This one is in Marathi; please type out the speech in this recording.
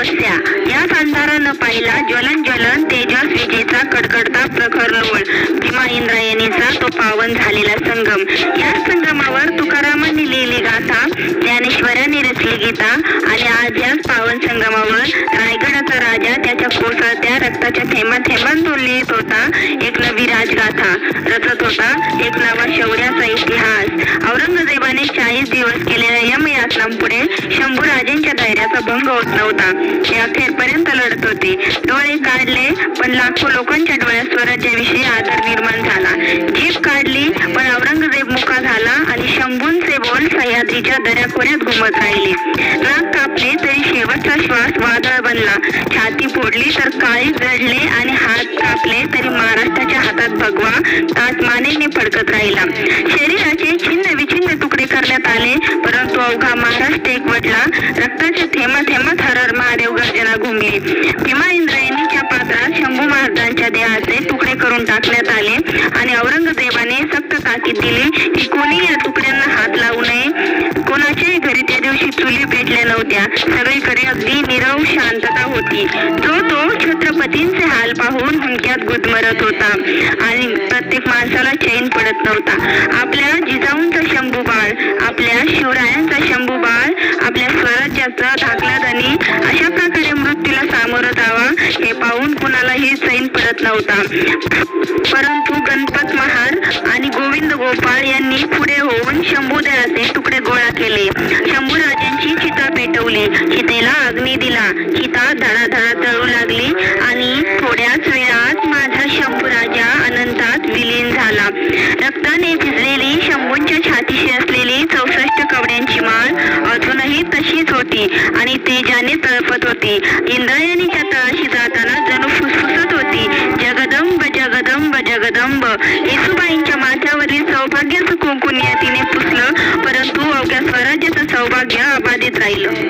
अमावस्या. या अंधारानं पाहिला ज्वलन ज्वलन तेजस विजेचा कडकडता प्रखर लोळ. भीमा इंद्रायणीचा तो पावन झालेला संगम. या संगमावर तुकारामांनी लिहिली गाथा ज्ञानेश्वरांनी रचली गीता आणि आज याच पावन संगमावर रायगडाचा राजा त्याच्या कोसळत्या रक्ताच्या थेंबा थेंबांतून लिहित होता एक नवी राजगाथा. रचत होता एक नवा शौर्याचा इतिहास. औरंगजेबाने चाळीस दिवस केलेल्या यम शंभू राजेंच्या धैर्याचा भंग होत नव्हता. ते अखेरपर्यंत लढत होते. डोळे काढले पण लाखो लोकांच्या डोळ्यात स्वराज्याविषयी आदर निर्माण झाला. जीभ काढली पण औरंगजेब मुका झाला आणि शंभूंचे बोल सह्याद्रीच्या दऱ्याखोऱ्यात घुमत राहिले. नाक कापले तरी शेवटचा श्वास वादळ बनला. छाती फोडली तर काळी जडले आणि हात कापले तरी महाराष्ट्राच्या हातात भगवा तास मानेने फडकत राहिला. शरीराचे छिन्न विछिन्न तुकडे करण्यात आले परंतु अवघा पडला रक्ताचे रक्ताच्या थेंबा थेंबात हरर महादेव गर्जना घुमली. भीमा इंद्रायणीच्या पात्रात शंभू महाराजांच्या देहाचे तुकडे करून टाकण्यात आले आणि औरंगजेबाने सक्त ताकीद दिली की कोणी या तुकड्यांना हात लावू नये. कोणाच्याही घरी त्या दिवशी चुली पेटल्या नव्हत्या. सगळीकडे अगदी निरव शांतता होती. तो तो छत्रपतींचे हाल पाहून हुंक्यात गुदमरत होता आणि प्रत्येक माणसाला चैन पडत नव्हता. आपल्या जिजाऊंचा शंभू बाळ आपल्या शिवरायांचा शंभू बाळ आपल्या स्वराज्याचा धाकला धनी अशा प्रकारे मृत्यूला सामोरं जावा हे पाहून कुणालाही सैन पडत नव्हता. परंतु गणपत महार आणि गोविंद गोपाळ यांनी पुढे होऊन शंभूदेवाचे तुकडे गोळा केले. शंभूराजांची चिता पेटवली. चितेला अग्नी दिला. चिता धडाधडा जळू लागली आणि थोड्याच वेळात माझा शंभूराजा अनंतात विलीन झाला. रक्ताने होती आणि तेजाने तळपत होती. इंद्रायणीच्या तळाशी जाताना जणू फुसफुसत होती. जगदंब जगदंब जगदंब. येसुबाईंच्या माथ्यावरील सौभाग्याचं कुंकुनिया तिने पुसलं परंतु अवघ्या स्वराज्याचं सौभाग्य अबाधित राहिलं.